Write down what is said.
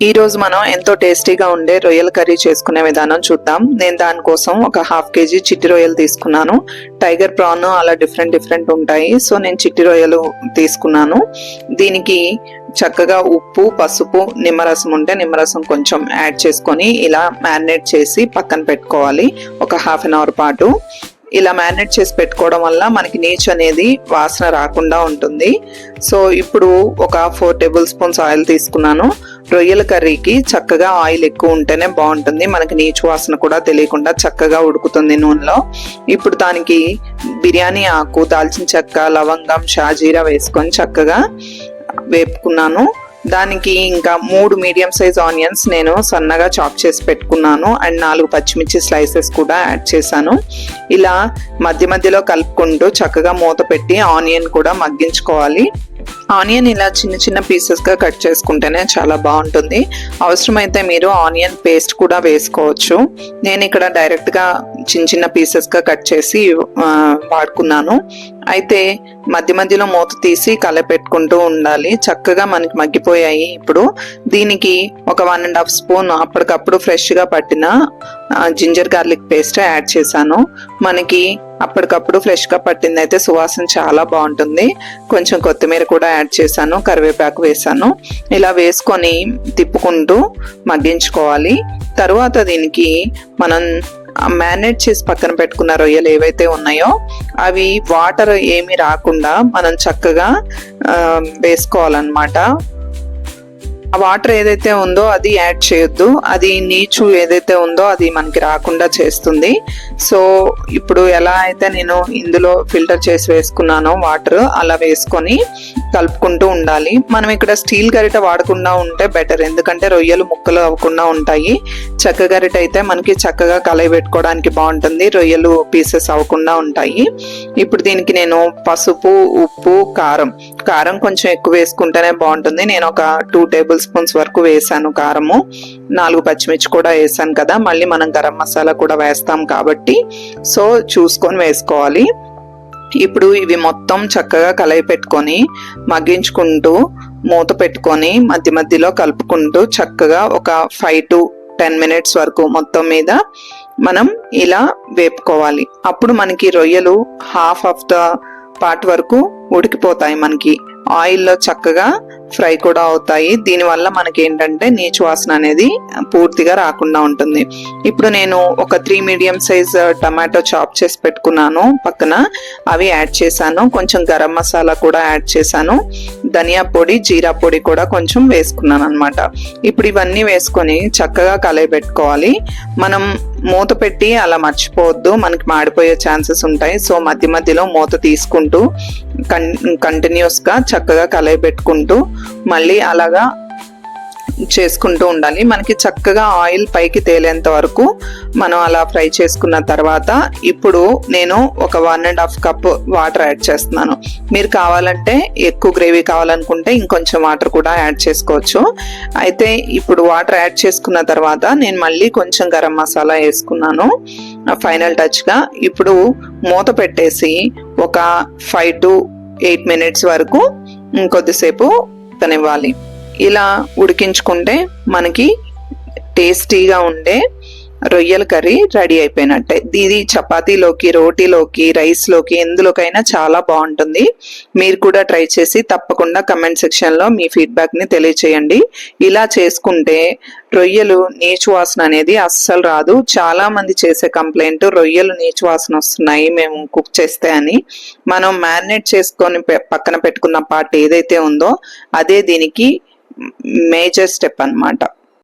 ఈ రోజు మనం ఎంతో టేస్టీగా ఉండే రొయ్యల కర్రీ చేసుకునే విధానం చూద్దాం. నేను దానికోసం ఒక హాఫ్ కేజీ చిట్టి రొయ్యలు తీసుకున్నాను. టైగర్ ప్రాన్ అలా డిఫరెంట్ డిఫరెంట్ ఉంటాయి. సో నేను చిట్టి రొయ్యలు తీసుకున్నాను. దీనికి చక్కగా ఉప్పు పసుపు నిమ్మరసం ఉంటే నిమ్మరసం కొంచెం యాడ్ చేసుకొని ఇలా మ్యారినేట్ చేసి పక్కన పెట్టుకోవాలి. ఒక హాఫ్ అన్ అవర్ పాటు. ఇలా మ్యారినేట్ చేసి పెట్టుకోవడం వల్ల మనకి నీచు అనేది వాసన రాకుండా ఉంటుంది. సో ఇప్పుడు ఒక ఫోర్ టేబుల్ స్పూన్స్ ఆయిల్ తీసుకున్నాను. రొయ్యల కర్రీకి చక్కగా ఆయిల్ ఎక్కువ ఉంటేనే బాగుంటుంది. మనకి నీచు వాసన కూడా తెలియకుండా చక్కగా ఉడుకుతుంది నూనెలో. ఇప్పుడు దానికి బిర్యానీ ఆకు దాల్చిన చెక్క లవంగం షాజీరా వేసుకొని చక్కగా వేపుకున్నాను. దానికి ఇంకా మూడు మీడియం సైజ్ ఆనియన్స్ నేను సన్నగా చాప్ చేసి పెట్టుకున్నాను. అండ్ నాలుగు పచ్చిమిర్చి స్లైసెస్ కూడా యాడ్ చేశాను. ఇలా మధ్య మధ్యలో కలుపుకుంటూ చక్కగా మూత పెట్టి ఆనియన్ కూడా మగ్గించుకోవాలి. ఆనియన్ ఇలా చిన్న చిన్న పీసెస్గా కట్ చేసుకుంటేనే చాలా బాగుంటుంది. అవసరమైతే మీరు ఆనియన్ పేస్ట్ కూడా వేసుకోవచ్చు. నేను ఇక్కడ డైరెక్ట్గా చిన్న చిన్న పీసెస్గా కట్ చేసి వాడుకున్నాను. అయితే మధ్య మధ్యలో మూత తీసి కలపెట్టుకుంటూ ఉండాలి. చక్కగా మనకి మగ్గిపోయాయి ఇప్పుడు. దీనికి ఒక వన్ అండ్ హాఫ్ స్పూన్ అప్పటికప్పుడు ఫ్రెష్గా పట్టిన జింజర్ గార్లిక్ పేస్ట్ యాడ్ చేశాను. మనకి అప్పటికప్పుడు ఫ్రెష్గా పట్టింది అయితే సువాసన చాలా బాగుంటుంది. కొంచెం కొత్తిమీర కూడా యాడ్ చేశాను కరివేపాకు వేశాను. ఇలా వేసుకొని తిప్పుకుంటూ మగ్గించుకోవాలి. తరువాత దీనికి మనం మ్యారినేట్ చేసి పక్కన పెట్టుకున్న రొయ్యలు ఏవైతే ఉన్నాయో అవి వాటర్ ఏమీ రాకుండా మనం చక్కగా వేసుకోవాలన్నమాట. ఆ వాటర్ ఏదైతే ఉందో అది యాడ్ చేయొద్దు. అది నీచు ఏదైతే ఉందో అది మనకి రాకుండా చేస్తుంది. సో ఇప్పుడు ఎలా అయితే నేను ఇందులో ఫిల్టర్ చేసి వేసుకున్నానో వాటర్ అలా వేసుకొని కలుపుకుంటూ ఉండాలి. మనం ఇక్కడ స్టీల్ గరిట వాడకుండా ఉంటే బెటర్. ఎందుకంటే రొయ్యలు ముక్కలు అవ్వకుండా ఉంటాయి. చెక్క గరిట అయితే మనకి చక్కగా కలయి పెట్టుకోవడానికి బాగుంటుంది. రొయ్యలు పీసెస్ అవ్వకుండా ఉంటాయి. ఇప్పుడు దీనికి నేను పసుపు ఉప్పు కారం. కారం కొంచెం ఎక్కువ వేసుకుంటేనే బాగుంటుంది. నేను ఒక టూ టేబుల్ స్పూన్స్ వరకు వేసాను కారము. నాలుగు పచ్చిమిర్చి కూడా వేసాను కదా. మళ్ళీ మనం గరం మసాలా కూడా వేస్తాం కాబట్టి. సో చూసుకొని వేసుకోవాలి. ఇప్పుడు ఇవి మొత్తం చక్కగా కలయి పెట్టుకొని మగ్గించుకుంటూ మూత పెట్టుకొని మధ్య మధ్యలో కలుపుకుంటూ చక్కగా ఒక ఫైవ్ టు టెన్ మినిట్స్ వరకు మొత్తం మీద మనం ఇలా వేపుకోవాలి. అప్పుడు మనకి రొయ్యలు హాఫ్ ఆఫ్ ద పార్ట్ వరకు ఉడికిపోతాయి మనకి. ఆయిల్లో చక్కగా ఫ్రై కూడా అవుతాయి. దీనివల్ల మనకి ఏంటంటే నీచు వాసన అనేది పూర్తిగా రాకుండా ఉంటుంది. ఇప్పుడు నేను ఒక three medium size tomato chop చేసి పెట్టుకున్నాను పక్కన. అవి యాడ్ చేశాను. కొంచెం గరం మసాలా కూడా యాడ్ చేశాను. ధనియా పొడి జీరా పొడి కూడా కొంచెం వేసుకున్నాను అనమాట ఇప్పుడు ఇవన్నీ వేసుకొని చక్కగా కలయిపెట్టుకోవాలి మనం మూత పెట్టి అలా మర్చిపోవద్దు. మనకి మాడిపోయే ఛాన్సెస్ ఉంటాయి. సో మధ్య మధ్యలో మూత తీసుకుంటూ కన్ కంటిన్యూస్గా చక్కగా కలయిపెట్టుకుంటూ మళ్ళీ అలాగా చేసుకుంటూ ఉండాలి. మనకి చక్కగా ఆయిల్ పైకి తేలేంత వరకు మనం అలా ఫ్రై చేసుకున్న తర్వాత ఇప్పుడు నేను ఒక one and half cup water add చేస్తున్నాను. మీరు కావాలంటే ఎక్కువ గ్రేవీ కావాలనుకుంటే ఇంకొంచెం వాటర్ కూడా యాడ్ చేసుకోవచ్చు. అయితే ఇప్పుడు వాటర్ యాడ్ చేసుకున్న తర్వాత నేను మళ్ళీ కొంచెం గరం మసాలా వేసుకున్నాను. ఫైనల్ టచ్గా ఇప్పుడు మూత పెట్టేసి ఒక ఫైవ్ టు ఎయిట్ మినిట్స్ వరకు కొద్దిసేపు కనివ్వాలి ఇలా ఉడికించుకుంటే మనకి టేస్టీగా ఉండే రొయ్యల కర్రీ రెడీ అయిపోయినట్టే. ఇది చపాతీలోకి రోటీలోకి రైస్లోకి ఎందులోకైనా చాలా బాగుంటుంది. మీరు కూడా ట్రై చేసి తప్పకుండా కమెంట్ సెక్షన్లో మీ ఫీడ్బ్యాక్ని తెలియచేయండి. ఇలా చేసుకుంటే రొయ్యలు నీచు వాసన అనేది అస్సలు రాదు. చాలా మంది చేసే కంప్లైంట్ రొయ్యలు నీచు వాసన వస్తున్నాయి మేము కుక్ చేస్తే అని. మనం మ్యారినేట్ చేసుకొని పక్కన పెట్టుకున్న పార్ట్ ఏదైతే ఉందో అదే దీనికి మేజర్ స్టెప్ అన్నమాట.